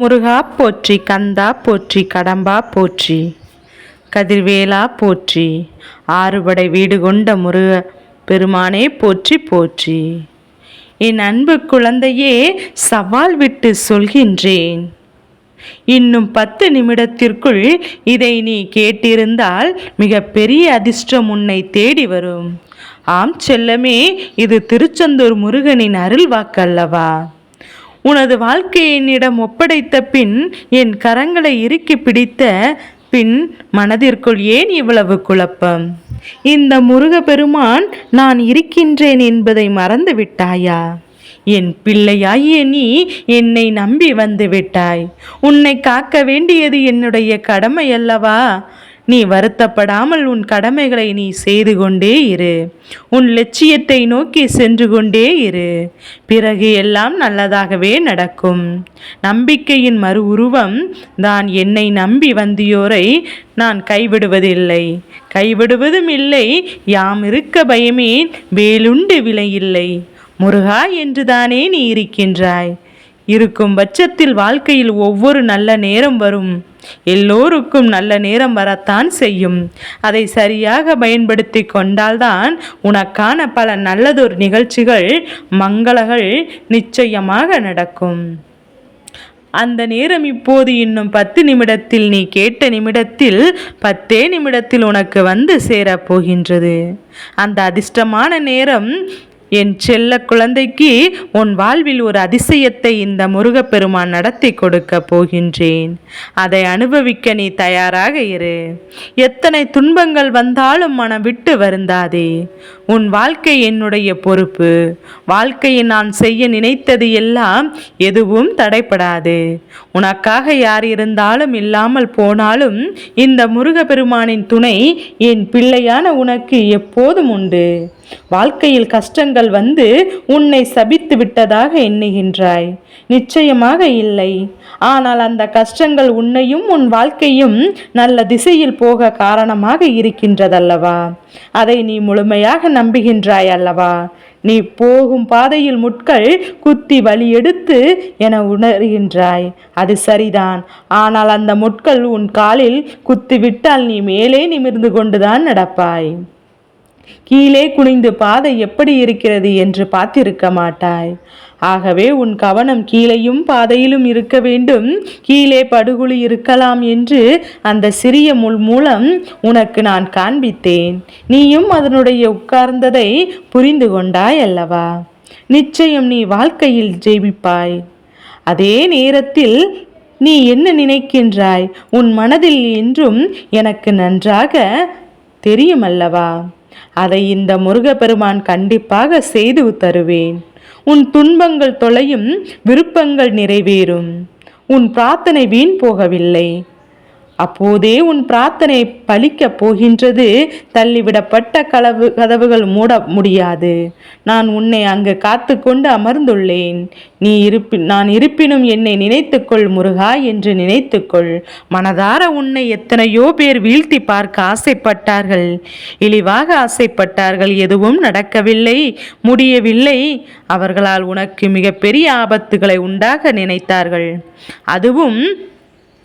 முருகா போற்றி கந்தா போற்றி கடம்பா போற்றி கதிர்வேலா போற்றி ஆறுபடை வீடு கொண்ட முருக பெருமானே போற்றி போற்றி. என் அன்பு குழந்தையே சவால் விட்டு சொல்கின்றேன். இன்னும் பத்து நிமிடத்திற்குள் இதை நீ கேட்டிருந்தால் மிக பெரிய அதிர்ஷ்டம் உன்னை தேடி வரும். ஆம் செல்லமே இது திருச்செந்தூர் முருகனின் அருள் வாக்கல்லவா உனது வாழ்க்கையை என்னிடம் ஒப்படைத்த பின் என் கரங்களை இறுக்கி பிடித்த பின் மனதிற்குள் ஏன் இவ்வளவு குழப்பம்? இந்த முருகப்பெருமான் நான் இருக்கின்றேன் என்பதை மறந்து விட்டாயா? என் பிள்ளையாகிய நீ என்னை நம்பி வந்து விட்டாய். உன்னை காக்க வேண்டியது என்னுடைய கடமை அல்லவா? நீ வருத்தப்படாமல் உன் கடமைகளை நீ செய்து கொண்டே இரு. உன் லட்சியத்தை நோக்கி சென்று கொண்டே இரு. பிறகு எல்லாம் நல்லதாகவே நடக்கும். நம்பிக்கையின் மறு உருவம் தான் என்னை நம்பி வந்தியோரை நான் கைவிடுவதில்லை. கைவிடுவதும் இல்லை யாம் இருக்க பயமே வேலுண்டு விலையில்லை முருகா என்றுதானே நீ இருக்கின்றாய்? இருக்கும் பட்சத்தில் வாழ்க்கையில் ஒவ்வொரு நல்ல நேரம் வரும். எல்லோருக்கும் நல்ல நேரம் வரத்தான் செய்யும். அதை சரியாக பயன்படுத்தி கொண்டால்தான் உனக்கான பல நல்லதொரு நிகழ்ச்சிகள் மங்களங்கள் நிச்சயமாக நடக்கும். அந்த நேரம் இப்போது இன்னும் பத்து நிமிடத்தில் நீ கேட்ட நிமிடத்தில் பத்தே நிமிடத்தில் உனக்கு வந்து சேரப் போகின்றது. அந்த அதிர்ஷ்டமான நேரம் என் செல்ல குழந்தைக்கு உன் வாழ்வில் ஒரு அதிசயத்தை இந்த முருகப்பெருமான் நடத்தி கொடுக்க போகின்றேன். அதை அனுபவிக்க நீ தயாராக இரு. எத்தனை துன்பங்கள் வந்தாலும் மனம் விட்டு வருந்தாதே. உன் வாழ்க்கை என்னுடைய பொறுப்பு. வாழ்க்கையை நான் செய்ய நினைத்தது எல்லாம் எதுவும் தடைப்படாது உனக்காக யார் இருந்தாலும் இல்லாமல் போனாலும் இந்த முருகப்பெருமானின் துணை என் பிள்ளையான உனக்கு எப்போதும் உண்டு. வாழ்க்கையில் கஷ்டங்கள் வந்து உன்னை சபித்து விட்டதாக எண்ணுகின்றாய். நிச்சயமாக இல்லை. ஆனால் அந்த கஷ்டங்கள் உன்னையும் உன் வாழ்க்கையும் நல்ல திசையில் போக காரணமாக இருக்கின்றதல்லவா? அதை நீ முழுமையாக நம்புகின்றாய் அல்லவா? நீ போகும் பாதையில் முட்கள் குத்தி வழி எடுத்து என உணர்கின்றாய். அது சரிதான். ஆனால் அந்த முட்கள் உன் காலில் குத்திவிட்டால் நீ மேலே நிமிர்ந்து கொண்டுதான் நடப்பாய். கீழே குனிந்து பாதை எப்படி இருக்கிறது என்று பார்த்திருக்க மாட்டாய். ஆகவே உன் கவனம் கீழேயும் பாதையிலும் இருக்க வேண்டும். கீழே படுகுழி இருக்கலாம் என்று அந்த சிறிய முள் மூலம் உனக்கு நான் காண்பித்தேன். நீயும் அதனுடைய உட்கார்ந்ததை புரிந்து கொண்டாய் அல்லவா? நிச்சயம் நீ வாழ்க்கையில் ஜெயிப்பாய். அதே நேரத்தில் நீ என்ன நினைக்கின்றாய்? உன் மனதில் என்றும் எனக்கு நன்றாக தெரியும் அல்லவா அதை இந்த முருகப்பெருமான் கண்டிப்பாக செய்து தருவேன். உன் துன்பங்கள் தொலையும் விருப்பங்கள் நிறைவேறும். உன் பிரார்த்தனை வீண் போகவில்லை. அப்போதே உன் பிரார்த்தனை பலிக்கப் போகின்றது. தள்ளிவிடப்பட்ட கலவு கதவுகள் மூட முடியாது. நான் உன்னை அங்கு காத்து கொண்டு அமர்ந்துள்ளேன். நீ இருப்பி நான் இருப்பினும் என்னை நினைத்துக்கொள் முருகா என்று நினைத்துக்கொள் மனதார உன்னை எத்தனையோ பேர் வீழ்த்தி பார்க்க ஆசைப்பட்டார்கள். இழிவாக ஆசைப்பட்டார்கள். எதுவும் நடக்கவில்லை. முடியவில்லை. அவர்களால் உனக்கு மிகப்பெரிய ஆபத்துகளை உண்டாக நினைத்தார்கள். அதுவும்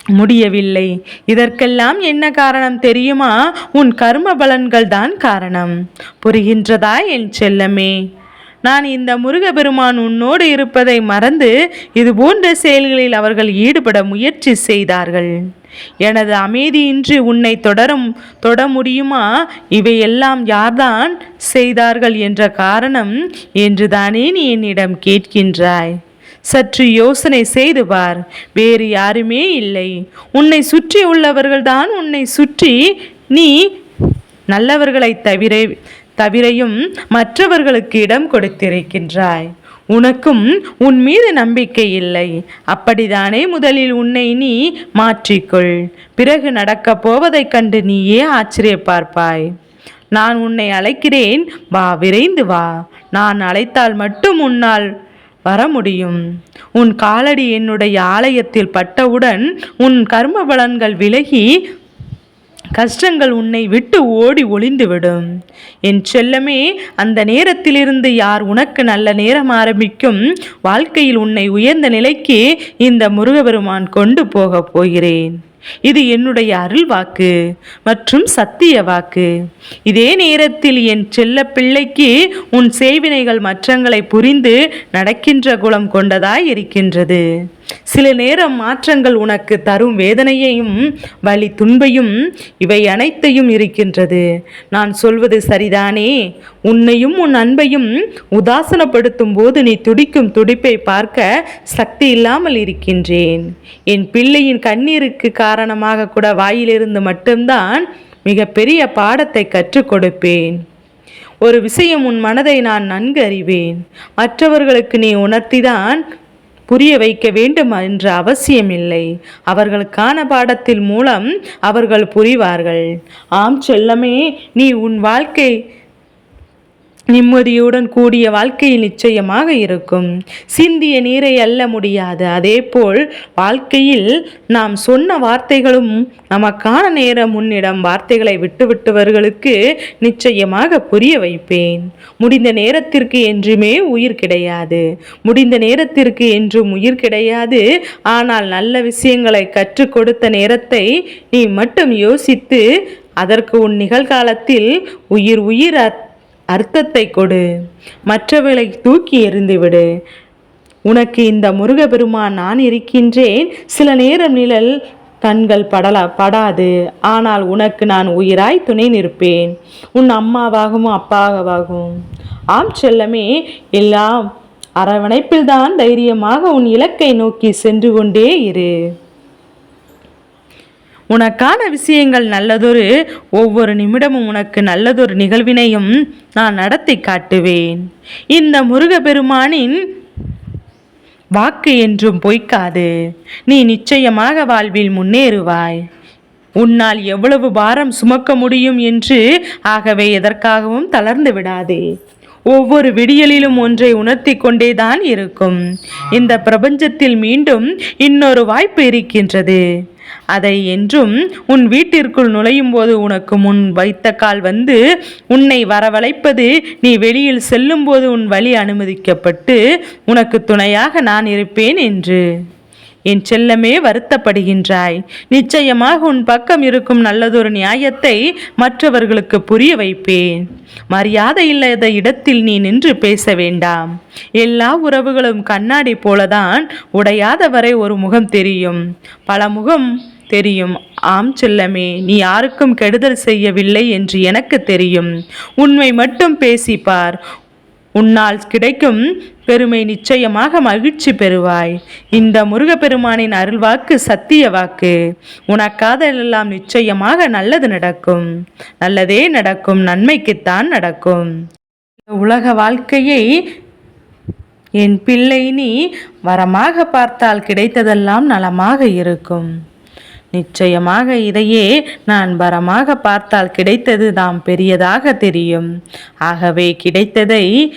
முடியவில்லை. இதற்கெல்லாம் என்ன காரணம் தெரியுமா? உன் கர்ம பலன்கள் தான் காரணம். புரிகின்றதா என் செல்லமே? நான் இந்த முருகபெருமான் உன்னோடு இருப்பதை மறந்து இது போன்ற செயல்களில் அவர்கள் ஈடுபட முயற்சி செய்தார்கள். எனது அமைதியின்றி உன்னை தொடரும் தொட முடியுமா? இவையெல்லாம் யார்தான் செய்தார்கள் என்ற காரணம் என்றுதானே நீ என்னிடம் கேட்கின்றாய். சற்று யோசனை செய்து பார் வேறு யாருமே இல்லை. உன்னை சுற்றி உள்ளவர்கள்தான் உன்னை சுற்றி நீ நல்லவர்களை தவிர தவிரையும் மற்றவர்களுக்கு இடம் கொடுத்திருக்கின்றாய். உனக்கும் உன் மீது நம்பிக்கை இல்லை. அப்படிதானே முதலில் உன்னை நீ மாற்றிக்கொள். பிறகு நடக்கப் போவதைக் கண்டு நீயே ஆச்சரியப்பார்ப்பாய் நான் உன்னை அழைக்கிறேன். வா விரைந்து வா. நான் அழைத்தால் மட்டும் உன்னால் வர முடியும் உன் காலடி என்னுடைய ஆலயத்தில் பட்டவுடன் உன் கர்ம பலன்கள் விலகி கஷ்டங்கள் உன்னை விட்டு ஓடி ஒளிந்துவிடும். என் செல்லமே அந்த நேரத்திலிருந்து யார் உனக்கு நல்ல நேரம் ஆரம்பிக்கும்? வாழ்க்கையில் உன்னை உயர்ந்த நிலைக்கு இந்த முருகபெருமான் கொண்டு போகப் போகிறேன். இது என்னுடைய அருள் வாக்கு மற்றும் சத்திய வாக்கு. இதே நேரத்தில் என் செல்ல பிள்ளைக்கு உன் செய்வினைகள் மற்றங்களை புரிந்து நடக்கின்ற குலம் கொண்டதாய் இருக்கின்றது. சில நேரம் மாற்றங்கள் உனக்கு தரும் வேதனையையும் வலி துன்பையும் இவை அனைத்தையும் இருக்கின்றது. நான் சொல்வது சரிதானே? உன்னையும் உன் அன்பையும் உதாசனப்படுத்தும் போது நீ துடிக்கும் துடிப்பை பார்க்க சக்தி இல்லாமல் இருக்கின்றேன். என் பிள்ளையின் கண்ணீருக்கு காரணமாக கூட வாயிலிருந்து மட்டும்தான் மிகப்பெரிய பாடத்தை கற்றுக் கொடுப்பேன். ஒரு விஷயம் உன் மனதை நான் நன்கு அறிவேன். மற்றவர்களுக்கு நீ உணர்த்திதான் புரிய வைக்க வேண்டும் என்ற அவசியமில்லை. அவர்களுக்கான பாடத்தில் மூலம் அவர்கள் புரிவார்கள். ஆம் செல்லமே நீ உன் வாழ்க்கை நிம்மதியுடன் கூடிய வாழ்க்கையில் நிச்சயமாக இருக்கும். சிந்திய நீரை அல்ல முடியாது. அதேபோல் வாழ்க்கையில் நாம் சொன்ன வார்த்தைகளும் நமக்கான நேரம் முன்னிடம் வார்த்தைகளை விட்டுவிட்டவர்களுக்கு நிச்சயமாக புரிய வைப்பேன். முடிந்த நேரத்திற்கு என்றுமே உயிர் கிடையாது. முடிந்த நேரத்திற்கு என்றும் உயிர் கிடையாது. ஆனால் நல்ல விஷயங்களை கற்றுக் கொடுத்த நேரத்தை நீ மட்டும் யோசித்து அதற்கு உன் நிகழ்காலத்தில் உயிர் உயிர் அர்த்தத்தை கொடு. மற்றவர்களை தூக்கி எறிந்துவிடு. உனக்கு இந்த முருகபெருமான் நான் இருக்கின்றேன். சில நேரம் நிழல் கண்கள் படலா படாது. ஆனால் உனக்கு நான் உயிராய் துணை நிற்பேன். உன் அம்மாவாகவும் அப்பாவாகவும். ஆம் செல்லமே எல்லாம் அரவணைப்பில்தான் தைரியமாக உன் இலக்கை நோக்கி சென்று கொண்டே இரு. உனக்கான விஷயங்கள் நல்லதொரு ஒவ்வொரு நிமிடமும் உனக்கு நல்லதொரு நிகழ்வினையும் நான் நடத்தி காட்டுவேன். இந்த முருகப்பெருமானின் வாக்கு என்றும் பொய்க்காது. நீ நிச்சயமாக வாழ்வில் முன்னேறுவாய். உன்னால் எவ்வளவு பாரம் சுமக்க முடியும் என்று ஆகவே எதற்காகவும் தளர்ந்து விடாதே. ஒவ்வொரு விடியலிலும் ஒன்றை உணர்த்தி கொண்டேதான் இருக்கும். இந்த பிரபஞ்சத்தில் மீண்டும் இன்னொரு வாய்ப்பு இருக்கின்றது. அதை என்றும் உன் வீட்டிற்குள் நுழையும் போது உனக்கு முன் வைத்த கால் வந்து உன்னை வரவழைப்பது நீ வெளியில் செல்லும்போது உன் வழி அனுமதிக்கப்பட்டு உனக்கு துணையாக நான் இருப்பேன் என்று. என் செல்லமே வருத்தப்படுகின்றாய். நிச்சயமாக உன் பக்கம் இருக்கும் நல்லதொரு நியாயத்தை மற்றவர்களுக்கு புரிய வைப்பேன். மரியாதை இல்லாத இடத்தில் நீ நின்று பேச வேண்டாம். எல்லா உறவுகளும் கண்ணாடி போலதான் உடையாத வரை ஒரு முகம் தெரியும். பல முகம் தெரியும். ஆம் செல்லமே நீ யாருக்கும் கெடுதல் செய்யவில்லை என்று எனக்கு தெரியும். உண்மை மட்டும் பேசிப்பார். உன்னால் கிடைக்கும் பெருமை நிச்சயமாக மகிழ்ச்சி பெறுவாய். இந்த முருகப்பெருமானின் அருள்வாக்கு சத்திய வாக்கு. உனக்காதலெல்லாம் நிச்சயமாக நல்லது நடக்கும். நல்லதே நடக்கும் நன்மைக்குத்தான் நடக்கும். உலக வாழ்க்கையை என் பிள்ளை நீ வரமாக பார்த்தால் கிடைத்ததெல்லாம் நலமாக இருக்கும். நிச்சயமாக இதையே நான் வரமாக பார்த்தால் கிடைத்தது தாம் பெரியதாக தெரியும். ஆகவே கிடைத்ததை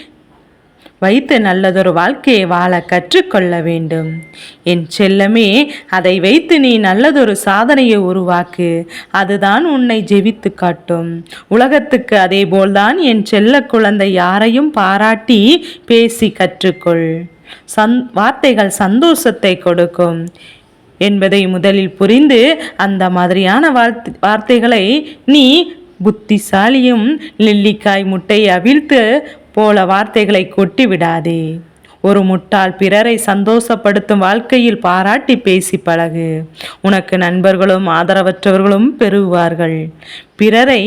வைத்து நல்லதொரு வாழ்க்கையை வாழ கற்றுக்கொள்ள வேண்டும். என் செல்லமே அதை வைத்து நீ நல்லதொரு சாதனையை உருவாக்கு. அதுதான் உன்னை ஜெபித்து காட்டும். உலகத்துக்கு அதே போல்தான் என் செல்ல குழந்தை யாரையும் பாராட்டி பேசி கற்றுக்கொள். சந் வார்த்தைகள் சந்தோஷத்தை கொடுக்கும். என்பதை முதலில் புரிந்து அந்த மாதிரியான வார்த்தை வார்த்தைகளை நீ புத்திசாலியும் நெல்லிக்காய் முட்டையை அவிழ்த்து போல வார்த்தைகளை கொட்டி விடாதே ஒரு முட்டாள் பிறரை சந்தோஷப்படுத்தும் வாழ்க்கையில் பாராட்டி பேசி பழகு. உனக்கு நண்பர்களும் ஆதரவற்றவர்களும் பெருகுவார்கள் பிறரை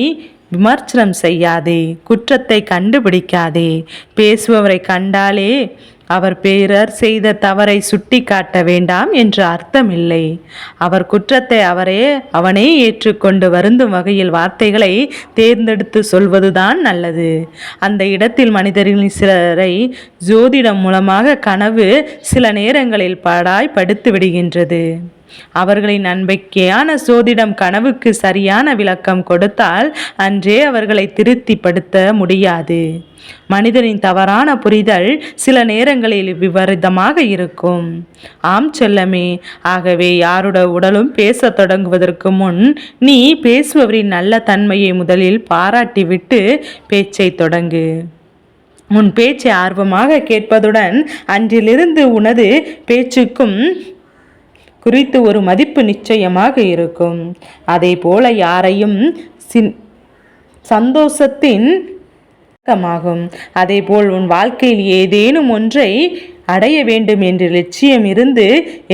விமர்சனம் செய்யாதே. குற்றத்தை கண்டுபிடிக்காதே. பேசுபவரை கண்டாலே அவர் பேரர் செய்த தவறை சுட்டி காட்ட வேண்டாம் என்று அர்த்தமில்லை. அவர் குற்றத்தை அவரே அவனே ஏற்றுக்கொண்டு வருந்தும் வகையில் வார்த்தைகளை தேர்ந்தெடுத்து சொல்வதுதான் நல்லது. அந்த இடத்தில் மனிதர்களின் சிலரை ஜோதிடம் மூலமாக கனவு சில நேரங்களில் படாய் படுத்து விடுகின்றது. அவர்களின் நம்பிக்கையான சோதிடம் கனவுக்கு சரியான விளக்கம் கொடுத்தால் அன்றே அவர்களை திருப்திப்படுத்த முடியாது. மனிதனின் தவறான புரிதல் சில நேரங்களில் விபரீதமாக இருக்கும். ஆம் செல்லமே ஆகவே யாரோட உடலும் பேசத் தொடங்குவதற்கு முன் நீ பேசுபவரின் நல்ல தன்மையை முதலில் பாராட்டிவிட்டு பேச்சை தொடங்கு. உன் பேச்சை ஆர்வமாக கேட்பதுடன் அன்றிலிருந்து உனது பேச்சுக்கும் குறித்து ஒரு மதிப்பு நிச்சயமாக இருக்கும். அதே போல யாரையும் சின் சந்தோஷத்தின் ஆகும் அதேபோல் உன் வாழ்க்கையில் ஏதேனும் ஒன்றை அடைய வேண்டும் என்று லட்சியம் இருந்து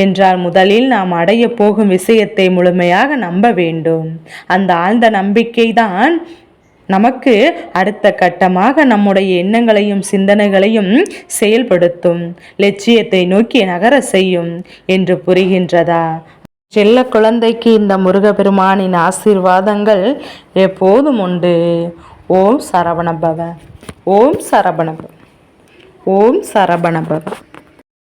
என்றால் முதலில் நாம் அடைய போகும் விஷயத்தை முழுமையாக நம்ப வேண்டும். அந்த ஆழ்ந்த நம்பிக்கைதான் நமக்கு அடுத்த கட்டமாக நம்முடைய எண்ணங்களையும் சிந்தனைகளையும் செயல்படுத்தும். லட்சியத்தை நோக்கி நகர செய்யும் என்று புரிகின்றதா? செல்ல குழந்தைக்கு இந்த முருகப்பெருமானின் ஆசீர்வாதங்கள் எப்போதும் உண்டு. ஓம் சரவணபவ. ஓம் சரவணபவ. ஓம் சரவணபவ.